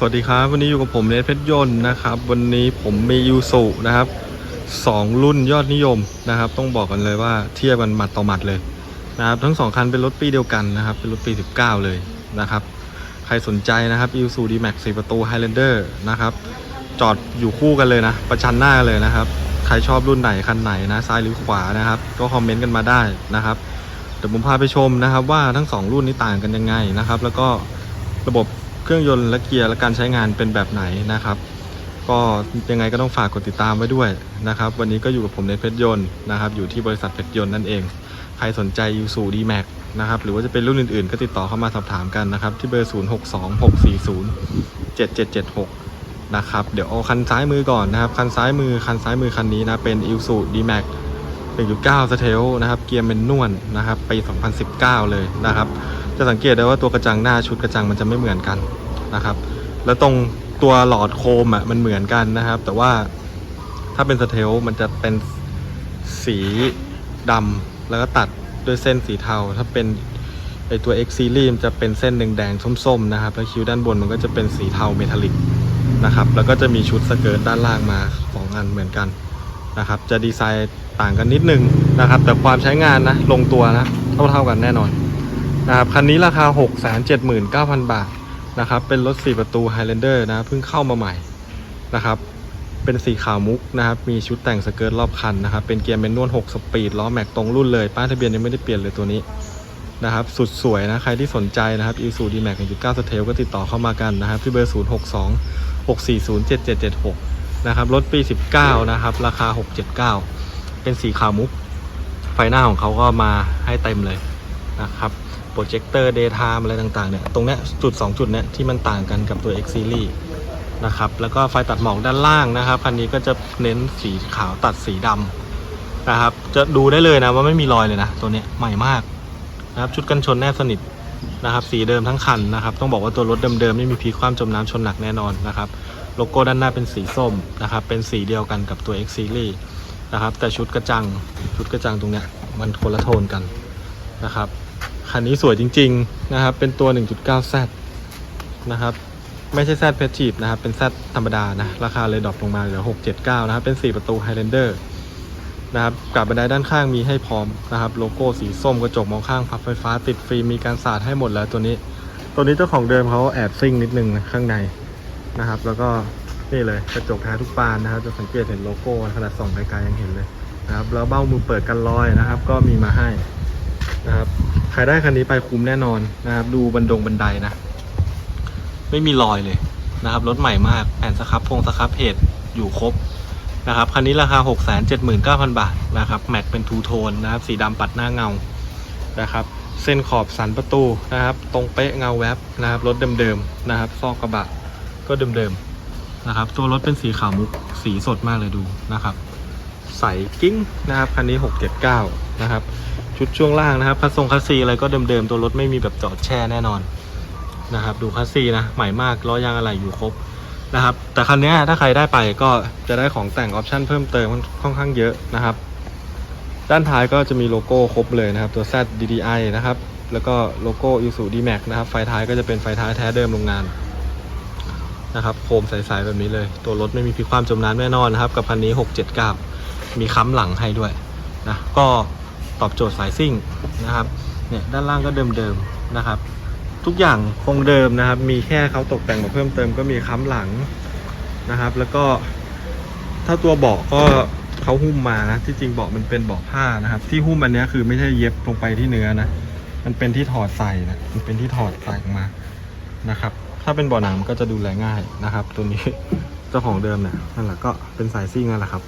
สวัสดีครับ วันนี้อยู่กับผมเนทเพชรยนต์นะครับ วันนี้ผมมียูสุนะครับสองรุ่นยอดนิยมนะครับ ต้องบอกกันเลยว่าเทียบกันหมัดต่อหมัดเลยนะครับ ทั้งสองคันเป็นรถปีเดียวกันนะครับ เป็นรถปี 19 เลยนะครับ ใครสนใจนะครับยูสุดีแม็กสี่ประตู Highlander นะครับ จอดอยู่คู่กันเลยนะ ประชันหน้าเลยนะครับ ใครชอบรุ่นไหนคันไหนนะซ้ายหรือขวานะครับ ก็คอมเมนต์กันมาได้นะครับเดี๋ยวผมพาไปชมนะครับ ว่าทั้งสองรุ่นนี้ต่างกันยังไงนะครับ แล้วก็ระบบ เครื่องยนต์และเกียร์และการใช้งานเป็นแบบไหนนะครับ ก็ยังไงก็ต้องฝากกดติดตามไว้ด้วยนะครับ วันนี้ก็อยู่กับผมในเพชรยนต์นะครับ อยู่ที่บริษัทเพชรยนต์นั่นเอง ใครสนใจยูสูดีแม็กนะครับหรือว่าจะเป็นรุ่นอื่นๆ ก็ติดต่อเข้ามาสอบถามกันนะครับ ที่เบอร์ 0 6 2 6 4 0 7 7 7 6 นะครับ เดี๋ยวเอาคันซ้ายมือก่อนนะครับ คันซ้ายมือคันซ้ายมือคันนี้นะเป็น i l s u D-Max 1.9สเทลนะครับ เกียร์เมนนวลนะครับปี 2019 เลยนะครับ จะสังเกตได้ว่าตัวกระจังหน้าชุดกระจังมันจะไม่เหมือนกันนะครับ แล้วตรงตัวหลอดโคมอะมันเหมือนกันนะครับ แต่ว่าถ้าเป็นสเทลมันจะเป็นสีดำแล้วก็ตัดด้วยเส้นสีเทา ถ้าเป็นไอตัว X Series มันจะเป็นเส้นแดงส้มๆนะครับ แล้วคิ้วด้านบนมันก็จะเป็นสีเทาเมทัลลิกนะครับ แล้วก็จะมีชุดสเกิร์ตด้านล่างมาสองอันเหมือนกันนะครับ จะดีไซน์ต่างกันนิดนึงนะครับ แต่ความใช้งานนะลงตัวนะเท่าเท่าๆกันแน่นอน นะครับคันนี้ราคา 679,000 บาทนะครับ เป็นรถ 4 ประตู Highlander นะเพิ่งเข้ามาใหม่นะครับ เป็นสีขาวมุกนะครับ มีชุดแต่งสเกิร์ตรอบคันนะครับ เป็นเกียร์แมนนวล 6 สปีดล้อแม็กตรงรุ่นเลย ป้ายทะเบียนยังไม่ได้เปลี่ยนเลยตัวนี้นะครับ สุดสวยนะ ใครที่สนใจนะครับ i s u d m a x 1.9สเทลก็ติดต่อเข้ามากันนะครับ ที่เบอร์ 062 640 7776 นะครับ รถปี 19 นะครับ ราคา 679 เป็นสีขาวมุก ไฟหน้าของเขาก็มาให้เต็มเลยนะครับ รเจคเตอร์ daytime อะไรต่างๆเนี่ยตรงเนี้ยจุด 2 จุดเนี้ยที่มันต่างกันกับตัว X Series นะครับแล้วก็ไฟตัดหมอกด้านล่างนะครับคันนี้ก็จะเน้นสีขาวตัดสีดำนะครับจะดูได้เลยนะว่าไม่มีรอยเลยนะตัวเนี้ยใหม่มากนะครับชุดกันชนแนบสนิทนะครับสีเดิมทั้งคันนะครับต้องบอกว่าตัวรถเดิมๆไม่มีพลิกความจมน้ำชนหนักแน่นอนนะครับโลโก้ด้านหน้าเป็นสีส้มนะครับเป็นสีเดียวกันกับตัว X Series นะครับแต่ชุดกระจังชุดกระจังตรงเนี้ยมันคนละโทนกันนะครับ คันนี้สวยจริง ๆ นะครับ เป็นตัว 1.9Z นะครับ ไม่ใช่ Z p e t i v e นะครับ เป็น Z ธรรมดานะ ราคาเลยดรอปลงมาเหลือ 679 นะครับ เป็น 4 ประตู Highlander นะครับกับบันไดด้านข้างมีให้พร้อมนะครับ โลโก้สีส้มกระจกมองข้างพับไฟฟ้าติดฟิล์มมีการสาดให้หมดแล้วตัวนี้ ตัวนี้เจ้าของเดิมเขาแอบซิ่งนิดนึงนะข้างในนะครับ แล้วก็นี่เลยกระจกท้ายทุกบานนะครับ จะสังเกตเห็นโลโก้ขนาดส่องไกลๆยังเห็นเลยนะครับแล้วเบ้ามือเปิดกันรอยนะครับ ก็มีมาให้นะครับ รได้คันนี้ไปคุ้มแน่นอนนะครับ ดูบันดงบันไดนะ ไม่มีรอยเลยนะครับ รถใหม่มากแผ่นสครับพงสครับเพจอยู่ครบนะครับ คันนี้ราคา 6 7 9 0 0 0 บาทนะครับ แม็กเป็นทูโทนนะครับ สีดำปัดหน้าเงานะครับ เส้นขอบสันประตูนะครับ ตรงเป๊ะเงาแวบนะครับ รถเดิมๆนะครับ ซอกกระบะก็เดิมๆนะครับ ตัวรถเป็นสีขาวมุก สีสดมากเลยดูนะครับ ใสกิ้งนะครับ คันนี้ 679 นะครับ ชุดช่วงล่างนะครับคัสซงคัสซีอะไรก็เดิมๆ ตัวรถไม่มีแบบจอดแช่แน่นอนนะครับ ดูคัสซีนะ ใหม่มากล้อยางอะไรอยู่ครบนะครับ แต่คันนี้ถ้าใครได้ไปก็จะได้ของแต่งออปชั่นเพิ่มเติมค่อนข้างเยอะนะครับ ด้านท้ายก็จะมีโลโก้ครบเลยนะครับ ตัว Z DDI นะครับ แล้วก็โลโก้ i s u D-Max นะครับ ไฟท้ายก็จะเป็นไฟท้ายแท้เดิมโรงงานนะครับ โคมใสๆแบบนี้เลย ตัวรถไม่มีพิความจมน้ำแน่นอนนะครับ กับคันนี้ 679 มีค้ำหลังให้ด้วยนะ ก็ ตอบโจทย์สายซิ่งนะครับเนี่ยด้านล่างก็เดิมๆนะครับ ทุกอย่างคงเดิมนะครับ มีแค่เขาตกแต่งมาเพิ่มเติมก็มีค้ำหลังนะครับ แล้วก็ถ้าตัวเบาะก็เขาหุ้มมานะที่จริงเบาะมันเป็นเบาะผ้านะครับ ที่หุ้มอันนี้คือไม่ใช่เย็บลงไปที่เนื้อนะมันเป็นที่ถอดใส่นะมันเป็นที่ถอดใส่ออกมานะครับ ถ้าเป็นเบาะหนังก็จะดูแลง่ายนะครับ ตัวนี้เจ้าของเดิมเนี่ยนั่นแหละก็เป็นสายซิ่งนั่นแหละครับ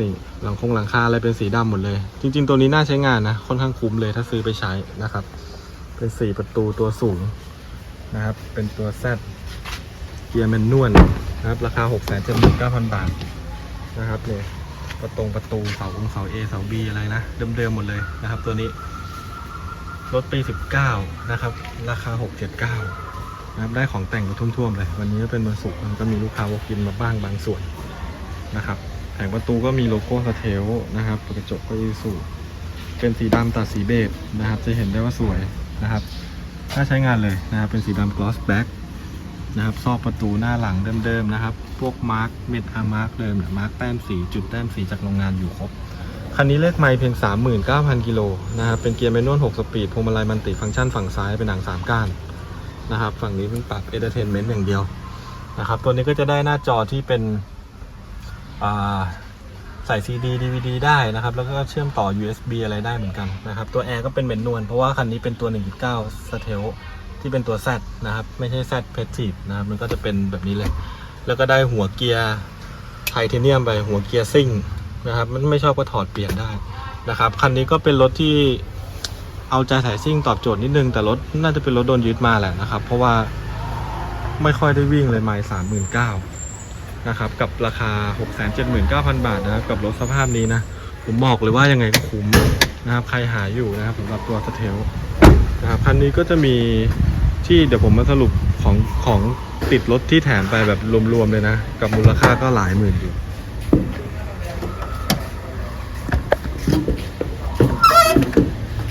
นี่หลังคงหลังคาอะไรเป็นสีดำหมดเลย จริง ๆ ตัวนี้น่าใช้งานนะ ค่อนข้างคุ้มเลยถ้าซื้อไปใช้นะครับ เป็นสี่ประตูตัวสูงนะครับ เป็นตัวแซดเกียร์แมนนวลนะครับ ราคา6 7 9 0 0 0บาทนะครับเนี่ยประตงประตูเสาองเสา A เสา B อะไรนะ เดิมๆหมดเลยนะครับ ตัวนี้รถปี 19 นะครับ ราคา 679 นะครับ ได้ของแต่งมาทุ่วมๆเลย วันนี้ก็เป็นวันศุกร์มันก็มีลูกค้าวอกินมาบ้างบางส่วนนะครับ แผงประตูก็มีโลโก้สเทลนะครับกระจกก็ยีสูเป็นสีดำตัดสีเบจนะครับ จะเห็นได้ว่าสวยนะครับน่าใช้งานเลยนะครับ เป็นสีดำ gloss black นะครับซอกประตูหน้าหลังเดิมๆนะครับ พวกมาร์กเม็ดอามาร์กเดิมเนี่ยมาร์กแต้มสีจุดแต้มสีจากโรงงานอยู่ครบคันนี้เลขไม่เพียง 39,000 กิโลนะครับเป็นเกียร์แมนนวล 6 สปีดพวงมาลัยมันติฟังก์ชันฝั่งซ้ายเป็นหนัง 3 ก้านนะครับ ฝั่งนี้เพิ่งปรับ Entertainment อย่างเดียวนะครับ ตัวนี้ก็จะได้หน้าจอที่เป็น ใส่ CD DVD ได้นะครับ แล้วก็เชื่อมต่อ USB อะไรได้เหมือนกันนะครับ ตัวแอร์ก็เป็นแมนนวลเพราะว่าคันนี้เป็นตัว 1.9 s t e l ที่เป็นตัว Z นะครับ ไม่ใช่ Z p a s s i v e นะครับ มันก็จะเป็นแบบนี้เลย แล้วก็ได้หัวเกียร์ไทเทเนียมไปหัวเกียร์ซิ่งนะครับ มันไม่ชอบก็ถอดเปลี่ยนได้นะครับ คันนี้ก็เป็นรถที่เอาใจสายซิ่งตอบโจทย์นิดนึง แต่รถน่าจะเป็นรถโดนยึดมาแหละนะครับ เพราะว่าไม่ค่อยได้วิ่งเลยไมล์สามหมื่นเก้า นะครับกับราคา 6 7 9 0 0 0 บาทนะครับกับรถสภาพนี้นะ ผมบอกเลยว่ายังไงก็คุ้มนะครับใครหาอยู่นะครับสำหรับตัวสเทลนะครับคันนี้ก็จะมีที่เดี๋ยวผมมาสรุปของของติดรถที่แถมไปแบบรวมๆเลยนะ กับมูลค่าก็หลายหมื่นอยู่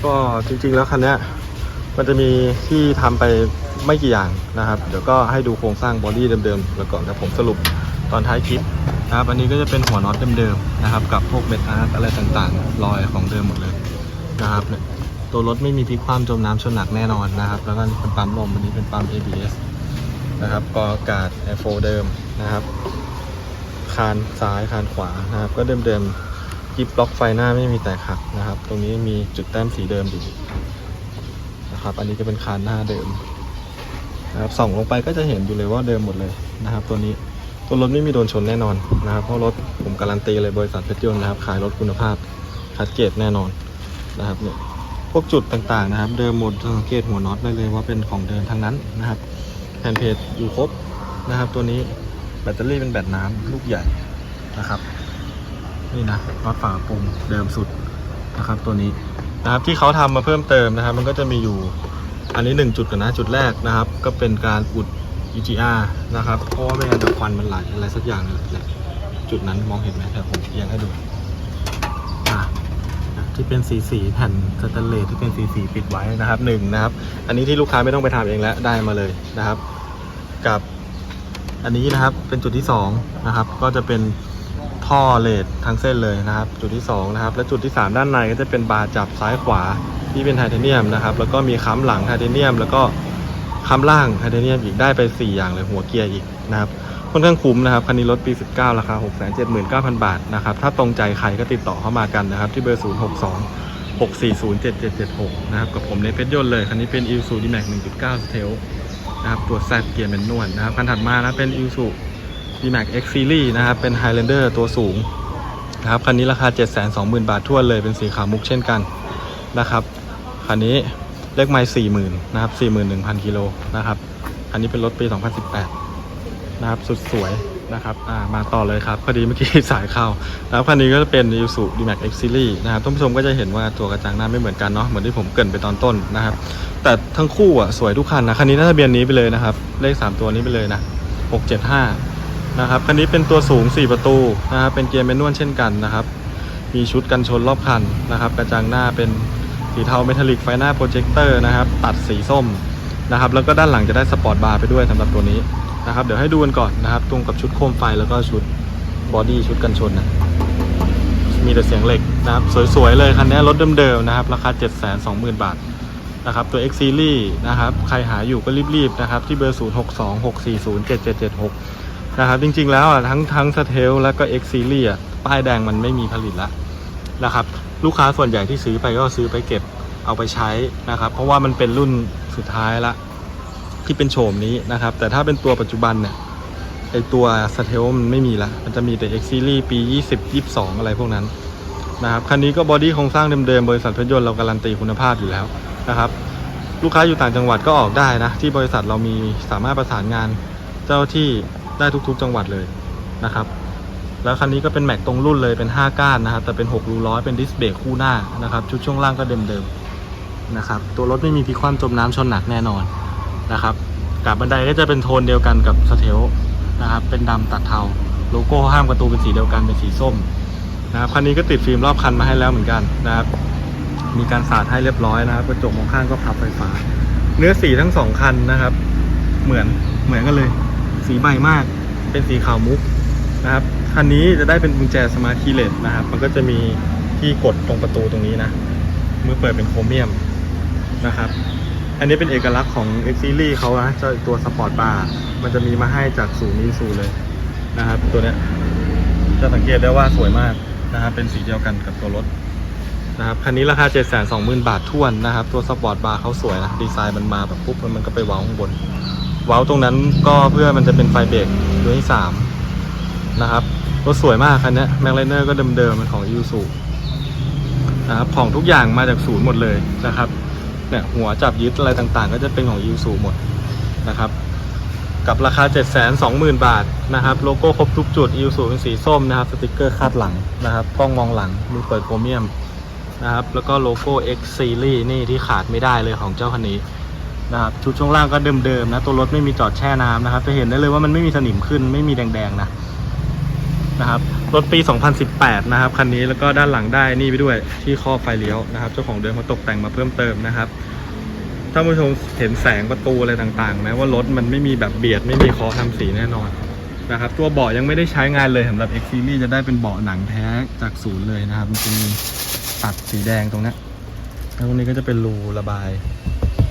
ก็จริงๆแล้วคันนี้มันจะมีที่ทำไปไม่กี่อย่างนะครับ เดี๋ยวก็ให้ดูโครงสร้างบอดี้เดิมๆแล้วก่อนนะผมสรุป ตอนท้ายคลิปนะครับอันนี้ก็จะเป็นหัวน็อตเดิมๆนะครับ กับพวกเม็ดอาร์ตอะไรต่างๆ รอยของเดิมหมดเลยนะครับเนี่ยตัวรถไม่มีพลิกคว่ำจมน้ำชนหนักแน่นอนนะครับ แล้วก็เป็นปั๊มลมอันนี้เป็นปั๊ม ABS นะครับกออากาศ Air 4เดิมนะครับ คานซ้ายคานขวานะครับ ก็เดิมๆกิบล็อกไฟหน้าไม่มีแตกหักนะครับ ตรงนี้มีจุดแต้มสีเดิมอยู่นะครับ อันนี้จะเป็นคานหน้าเดิมนะครับส่องลงไปก็จะเห็นอยู่เลยว่าเดิมหมดเลยนะครับ ตัวนี้ ตัวรถไม่มีโดนชนแน่นอนนะครับ เพราะรถผมการันตีเลยบริษัทเพชรยนต์นะครับ ขายรถคุณภาพคัดเกรดแน่นอนนะครับเนี่ยพวกจุดต่างๆนะครับ เดิมหมดสังเกตหัวน็อตได้เลยว่าเป็นของเดิมทั้งนั้นนะครับแผ่นเพจอยู่ครบนะครับ ตัวนี้แบตเตอรี่เป็นแบตน้ำลูกใหญ่นะครับ นี่นะน็อตฝาปุ่มเดิมสุดนะครับ ตัวนี้นะครับที่เขาทำมาเพิ่มเติมนะครับ มันก็จะมีอยู่อันนี้หนึ่งจุดก่อนนะจุดแรกนะครับ ก็เป็นการอุด EGR นะครับเพราะว่าไม่งั้นควันมันไหลอะไรสักอย่างนี่แหละจุดนั้นมองเห็นไหมแต่ผมเอียงให้ดูที่เป็นสีสีแผ่นสแตนเลสที่เป็นสีสีปิดไว้นะครับหนึ่งนะครับ อันนี้ที่ลูกค้าไม่ต้องไปทำเองแล้วได้มาเลยนะครับ กับอันนี้นะครับเป็นจุดที่2นะครับก็จะเป็นท่อเลดทั้งเส้นเลยนะครับ จุดที่2นะครับและจุดที่ 3 ด้านในก็จะเป็นบาร์จับซ้ายขวาที่เป็นไทเทเนียมนะครับแล้วก็มีค้ำหลังไทเทเนียม แล้วก็ ค้ำล่างไทเทเนียมอีกได้ไป 4 อย่างเลยหัวเกียร์อีกนะครับค่อนข้างคุ้มนะครับคันนี้รถปี 19 ราคา 679,000 บาทนะครับถ้าตรงใจใครก็ติดต่อเข้ามากันนะครับที่เบอร์ 062 6407776 นะครับกับผมในเพชรยนต์เลย คันนี้เป็น i s u d m a x 1.9 Stealth นะครับตัว Z เกียร์แมนนวลนะครับคันถัดมานะเป็น i s u D-Max X Series นะครับเป็น Highlander ตัวสูงนะครับคันนี้ราคา 720,000 บาททั่วเลยเป็นสีขาวมุกเช่นกันนะครับคันนี้ เลขไมล์40,000นะครับ41,000กิโลนะครับคันนี้เป็นรถปี 2018 นะครับ สุดสวยนะครับอ่ามาต่อเลยครับ พอดีเมื่อกี้สายเข้าแล้วคันนี้ก็จะเป็น i s u D-Max X Series นะครับท่านผู้ชมก็จะเห็นว่าตัวกระจังหน้าไม่เหมือนกันเนาะเหมือนที่ผมเกรินไปตอนต้นนะครับ แต่ทั้งคู่อะสวยทุกคันนะคันนี้น่าจะเบียนนี้ไปเลยนะครับ เลข 3 ตัวนี้ไปเลยนะ 675 นะครับคันนี้เป็นตัวสูง 4 ประตูนะครับเป็นเกียร์แมนนวลเช่นกันนะครับมีชุดกันชนรอบคันนะครับ กระจังหน้าเป็น สีเทาเมทัลลิกไฟหน้าโปรเจคเตอร์นะครับตัดสีส้มนะครับแล้วก็ด้านหลังจะได้สปอร์ตบาร์ไปด้วยสำหรับตัวนี้นะครับเดี๋ยวให้ดูกันก่อนนะครับตรงกับชุดโคมไฟแล้วก็ชุดบอดี้ชุดกันชนนะมีแต่เสียงเหล็กนะครับสวยๆเลยคันนี้รถเดิมๆนะครับราคา 720,000 บาทนะครับตัว X Series นะครับใครหาอยู่ก็รีบๆนะครับที่เบอร์ 0 6 2 6 4 0 7 7 7 6 นะครับจริงๆแล้วอะทั้งทั้งสเทลแล้วก็ X Series ป้ายแดงมันไม่มีผลิตแล้วนะครับ ลูกค้าส่วนใหญ่ที่ซื้อไปก็ซื้อไปเก็บเอาไปใช้นะครับ เพราะว่ามันเป็นรุ่นสุดท้ายละที่เป็นโฉมนี้นะครับ แต่ถ้าเป็นตัวปัจจุบันเนี่ยไอตัวสเทลมันไม่มีละมันจะมีแต่ X Series ปี 20 22 อะไรพวกนั้นนะครับคันนี้ก็บอดี้โครงสร้างเดิมๆบริษัทเพชรยนต์เราการันตีคุณภาพอยู่แล้วนะครับ ลูกค้าอยู่ต่างจังหวัดก็ออกได้นะ ที่บริษัทเรามีสามารถประสานงานเจ้าที่ได้ทุกๆจังหวัดเลยนะครับ แล้วคันนี้ก็เป็นแม็กตรงรุ่นเลยเป็น 5 ก้านนะครับแต่เป็น6รูร้อยเป็นดิสเบรกคู่หน้านะครับชุดช่วงล่างก็เดิมๆนะครับตัวรถไม่มีพิคว่ำจมน้ำชนหนักแน่นอนนะครับกับบันไดก็จะเป็นโทนเดียวกันกับสเทลนะครับเป็นดำตัดเทาโลโก้ห้ามประตูเป็นสีเดียวกันเป็นสีส้มนะครับคันนี้ก็ติดฟิล์มรอบคันมาให้แล้วเหมือนกันนะครับมีการสาดให้เรียบร้อยนะครับกระจกมองข้างก็พับไฟฟ้า เนื้อสีทั้งสองคันนะครับ เหมือนเหมือนกันเลย สีใหม่มากเป็นสีขาวมุกนะครับ คันนี้จะได้เป็นกุญแจสมาร์ทคีย์เลสนะครับ มันก็จะมีที่กดตรงประตูตรงนี้นะ มือเปิดเป็นโครเมียมนะครับ อันนี้เป็นเอกลักษณ์ของ X Series เขานะเจ้าตัวสปอร์ตบาร์มันจะมีมาให้จากศูนย์นิสูเลยนะครับ ตัวเนี้ยจะสังเกตได้ว่าสวยมากนะครับ เป็นสีเดียวกันกับตัวรถนะครับคันนี้ราคา 720,000 บาทท้วนนะครับ ตัวสปอร์ตบาร์เขาสวยนะ ดีไซน์มันมาแบบปุ๊บมันก็ไปเว้าข้างบน เว้าตรงนั้นก็เพื่อมันจะเป็นไฟเบรกตัวที่สาม รถสวยมากคันนี้แม็กไลเนอร์ก็เดิมๆเป็นของยูสุนะครับของทุกอย่างมาจากศูนย์หมดเลยนะครับเนี่ยหัวจับยึดอะไรต่างๆ ก็จะเป็นของยูสูหมดนะครับ กับราคา 720,000 บาทนะครับ โลโก้ครบทุกจุดยูสูเป็นสีส้มนะครับสติกเกอร์คาดหลังนะครับกล้องมองหลังมือเปิดโครเมียมนะครับแล้วก็โลโก้ X Series นี่ที่ขาดไม่ได้เลยของเจ้าคันนี้นะครับชุดช่วงล่างก็เดิมๆนะตัวรถไม่มีจอดแช่น้ำนะครับจะเห็นได้เลยว่ามันไม่มีสนิมขึ้นไม่มีแดงๆนะ นะครับ รถปี 2018 นะครับ คันนี้แล้วก็ด้านหลังได้นี่ไปด้วยที่ครอบไฟเลี้ยวนะครับ เจ้าของเดิมเขาตกแต่งมาเพิ่มเติมนะครับถ้าผู้ชมเห็นแสงประตูอะไรต่างๆแม้ว่ารถมันไม่มีแบบเบียดไม่มีคอทำสีแน่นอนนะครับ ตัวเบาะยังไม่ได้ใช้งานเลยสำหรับ X Series จะได้เป็นเบาะหนังแท้จากศูนย์เลยนะครับ มันจะมีตัดสีแดงตรงนี้แล้วตรงนี้ก็จะเป็นรูระบาย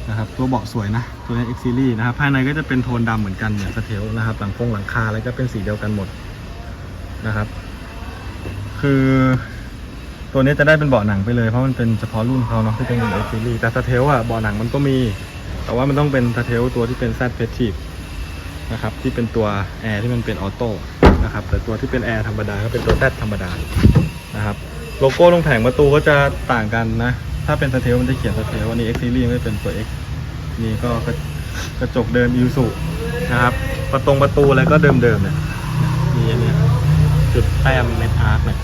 นะครับ ตัวเบาะสวยนะ ตัวนี้ X Series นะครับ ภายในก็จะเป็นโทนดำเหมือนกันเหมือนสเทลนะครับ หลังคงหลังคาอะไรก็เป็นสีเดียวกันหมด นะครับ คือตัวนี้จะได้เป็นเบาะหนังไปเลยเพราะมันเป็นเฉพาะรุ่นเขาเนาะที่เป็นของ X Series แต่สเทลอะเบาะหนังมันก็มี แต่ว่ามันต้องเป็นสเทลตัวที่เป็น Z p e t i v e นะครับที่เป็นตัวแอร์ที่มันเป็นออโต้นะครับแต่ตัวที่เป็นแอร์ธรรมดาก็เป็นตัว Z ธรรมดานะครับโลโก้ตรงแผงประตูก็จะต่างกันนะ ถ้าเป็นสเทลมันจะเขียนสเทลวันนี้ X Series ไม่เป็นตัว X นี่ก็กระจกเดิมยูสุนะครับ ประตงประตูอะไรก็เดิมๆเนี่ยมีอันเนี้ย จุดแต้มเมทอาร์คเนี่ย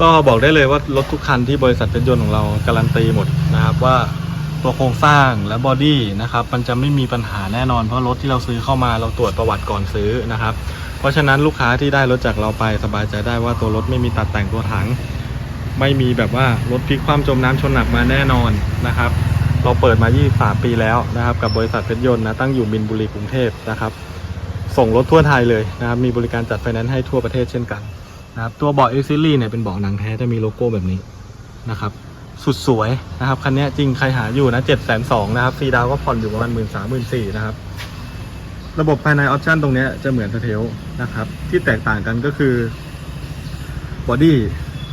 ก็บอกได้เลยว่ารถทุกคันที่บริษัทเพชรยนต์ของเราการันตีหมดนะครับว่าตัวโครงสร้างและบอดี้นะครับมันจะไม่มีปัญหาแน่นอนเพราะรถที่เราซื้อเข้ามาเราตรวจประวัติก่อนซื้อนะครับ เพราะฉะนั้นลูกค้าที่ได้รถจากเราไปสบายใจได้ว่าตัวรถไม่มีตัดแต่งตัวถัง ไม่มีแบบว่ารถพลิกคว่ำจมน้ำชนหนักมาแน่นอนนะครับ เราเปิดมา 23 ปีแล้วนะครับ กับบริษัทเพชรยนต์นะตั้งอยู่มินบุรีกรุงเทพนะครับ ส่งรถทั่วไทยเลยนะครับมีบริการจัดไฟแนนซ์ให้ทั่วประเทศเช่นกันนะครับตัวเบาะ X Series เนี่ยเป็นเบาะหนังแท้จะมีโลโก้แบบนี้นะครับสุดสวยนะครับคันนี้จริงใครหาอยู่นะเจ็ดแสนสองนะครับฟรีดาวก็ผ่อนอยู่ประมาณหมื่นสามหมื่นสี่นะครับระบบภายในออปชันตรงนี้จะเหมือนสเทลนะครับ ที่แตกต่างกันก็คือบอดี้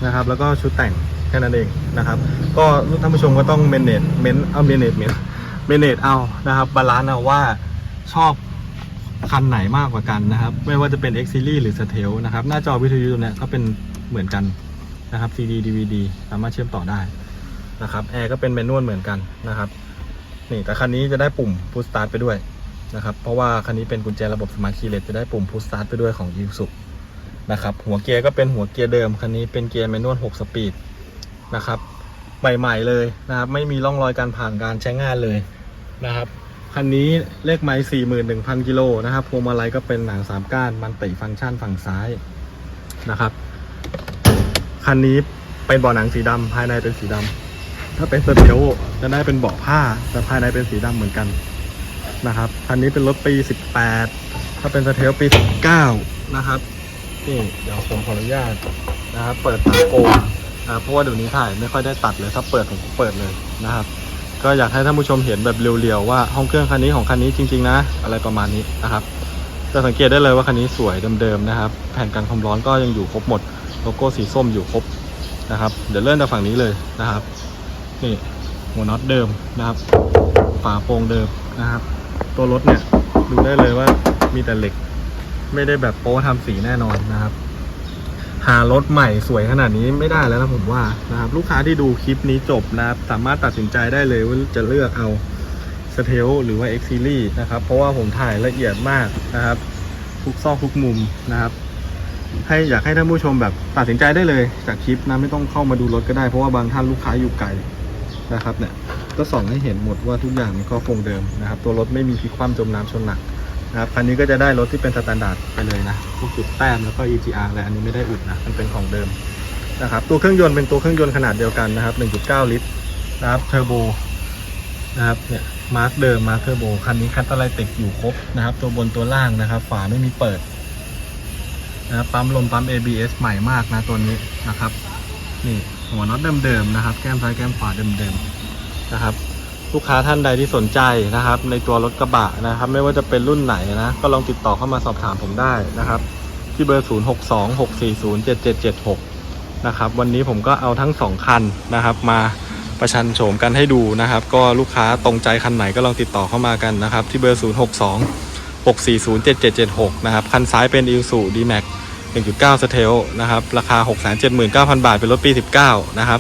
นะครับ แล้วก็ชุดแต่งแค่นั้นเองนะครับ ก็ท่านผู้ชมก็ต้องเมนเนจเมนเอาเมนเนจเมนเมนเนจเอานะครับบาลานซ์เอาว่าชอบ คันไหนมากกว่ากันนะครับ ไม่ว่าจะเป็น X Series หรือ s t e l นะครับ หน้าจอวิทยุตัวเนี้ยก็เป็นเหมือนกันนะครับ CD DVD สามารถเชื่อมต่อได้นะครับแอร์ก็เป็นแมนนวลเหมือนกันนะครับนี่แต่คันนี้จะได้ปุ่ม Push Start ไปด้วยนะครับเพราะว่าคันนี้เป็นกุญแจระบบ Smart Key จะได้ปุ่ม Push Start ไปด้วยของ i s u นะครับหัวเกียร์ก็เป็นหัวเกียร์เดิมคันนี้เป็นเกียร์แมนนวล6สปีดนะครับใหม่ๆเลยนะครับไม่มีร่องรอยการผ่านการใช้งานเลยนะครับ คันนี้เลขไม้สี่หมื่นหนึ่งพันกิโลนะครับพวงมาลัยก็เป็นหนังสามก้านมันติฟังก์ชันฝั่งซ้ายนะครับ คันนี้เป็นเบาะหนังสีดำภายในเป็นสีดำถ้าเป็นสเตียลจะได้เป็นเบาะผ้า แต่ภายในเป็นสีดำเหมือนกันนะครับ คันนี้เป็นรถปี 18 ถ้าเป็นสเตียลปี 19 นะครับนี่เดี๋ยวผมขออนุญาตนะครับเปิดฝาโกงนะเพราะว่าเดี๋ยวนี้ถ่ายไม่ค่อยได้ตัดเลยถ้าเปิดผมเปิดเลยนะครับ ก็อยากให้ท่านผู้ชมเห็นแบบเรียวๆว่าห้องเครื่องคันนี้ของคันนี้จริง ๆ นะ อะไรประมาณนี้นะครับจะสังเกตได้เลยว่าคันนี้สวยเดิมๆนะครับ แผ่นกันความร้อนก็ยังอยู่ครบหมดโลโก้สีส้มอยู่ครบนะครับ เดี๋ยวเลื่อนจากฝั่งนี้เลยนะครับนี่หัวน็อตเดิมนะครับ ฝาโปร่งเดิมนะครับ ตัวรถเนี่ยดูได้เลยว่ามีแต่เหล็ก ไม่ได้แบบโป๊ทำสีแน่นอนนะครับ หารถใหม่สวยขนาดนี้ไม่ได้แล้วนะผมว่านะครับ ลูกค้าที่ดูคลิปนี้จบนะครับ สามารถตัดสินใจได้เลยว่าจะเลือกเอาสเทลหรือว่า X Series นะครับ เพราะว่าผมถ่ายละเอียดมากนะครับ ทุกซอกทุกมุมนะครับ ให้อยากให้ท่านผู้ชมแบบตัดสินใจได้เลย จากคลิปนะไม่ต้องเข้ามาดูรถก็ได้เพราะว่าบางท่านลูกค้าอยู่ไกลนะครับเนี่ยก็ส่องให้เห็นหมดว่าทุกอย่างมันก็คงเดิมนะครับ ตัวรถไม่มีพลิกคว่ำจมน้ำชนหนัก นะครับคันนี้ก็จะได้รถที่เป็นสแตนดาร์ดไปเลยนะพวกจุดแต้มแล้วก็ EGR อะไรอันนี้ไม่ได้อุดนะมันเป็นของเดิมนะครับตัวเครื่องยนต์เป็นตัวเครื่องยนต์ขนาดเดียวกันนะครับ 1.9 ลิตรนะครับเทอร์โบนะครับเนี่ยมาร์กเดิมมาร์คเทอร์โบคันนี้คัตเตอร์ไลติกอยู่ครบนะครับ ตัวบนตัวล่างนะครับ ฝาไม่มีเปิดนะครับปั๊มลมปั๊ม ABS ใหม่มากนะตัวนี้นะครับ นี่หัวน็อตเดิมๆนะครับ แก้มซ้ายแก้มขวาเดิมๆนะครับ ลูกค้าท่านใดที่สนใจนะครับ ในตัวรถกระบะนะครับ ไม่ว่าจะเป็นรุ่นไหนนะ ก็ลองติดต่อเข้ามาสอบถามผมได้นะครับ ที่เบอร์ 0 6 2 6 4 0 7 7 7 6 นะครับ วันนี้ผมก็เอาทั้ง 2 คันนะครับ มาประชันโฉมกันให้ดูนะครับ ก็ลูกค้าตรงใจคันไหนก็ลองติดต่อเข้ามากันนะครับ ที่เบอร์ 0 6 2 6 4 0 7 7 7 6 นะครับ คันซ้ายเป็น i l s u d m a x 1.9 s t e l นะครับ ราคา 679,000 บาท เป็นรถปี 19 นะครับ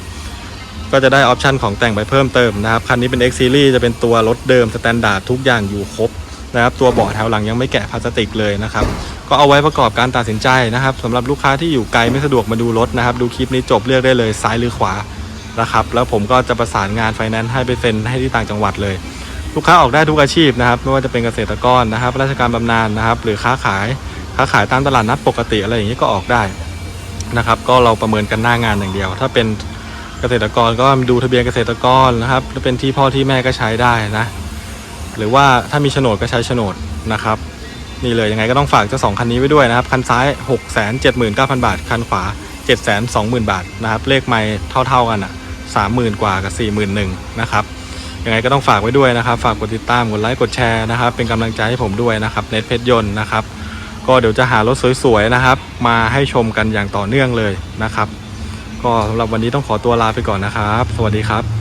ก็จะได้ออปชันของแต่งไปเพิ่มเติมนะครับ คันนี้เป็น X Series จะเป็นตัวรถเดิมสแตนดาร์ดทุกอย่างอยู่ครบนะครับ ตัวเบาะแถวหลังยังไม่แกะพลาสติกเลยนะครับ ก็เอาไว้ประกอบการตัดสินใจนะครับสำหรับลูกค้าที่อยู่ไกลไม่สะดวกมาดูรถนะครับ ดูคลิปนี้จบเลือกได้เลยซ้ายหรือขวานะครับ แล้วผมก็จะประสานงานไฟแนนซ์ให้ไปเซ็นให้ที่ต่างจังหวัดเลย ลูกค้าออกได้ทุกอาชีพนะครับ ไม่ว่าจะเป็นเกษตรกรนะครับ ราชการบำนาญนะครับ หรือค้าขาย ค้าขายตามตลาดนัดปกติอะไรอย่างนี้ก็ออกได้นะครับ ก็เราประเมินกันหน้างานอย่างเดียว ถ้าเป็น เกษตรกรก็ดูทะเบียนเกษตรกรนะครับถ้าเป็นที่พ่อที่แม่ก็ใช้ได้นะ หรือว่าถ้ามีโฉนดก็ใช้โฉนดนะครับ นี่เลยยังไงก็ต้องฝากเจ้าสองคันนี้ไว้ด้วยนะครับ คันซ้าย 6 7 9 0 0 0 บาท คันขวา 7 2 0 0 0 0 บาทนะครับ เลขไม่เท่าๆกันอะ30,000 กว่ากับ 41,000นะครับยังไงก็ต้องฝากไว้ด้วยนะครับ ฝากกดติดตาม กดไลค์ กดแชร์นะครับ เป็นกำลังใจให้ผมด้วยนะครับ เน็ตเพชรยนต์นะครับ ก็เดี๋ยวจะหารถสวยๆนะครับ มาให้ชมกันอย่างต่อเนื่องเลยนะครับ ก็สำหรับวันนี้ต้องขอตัวลาไปก่อนนะครับ สวัสดีครับ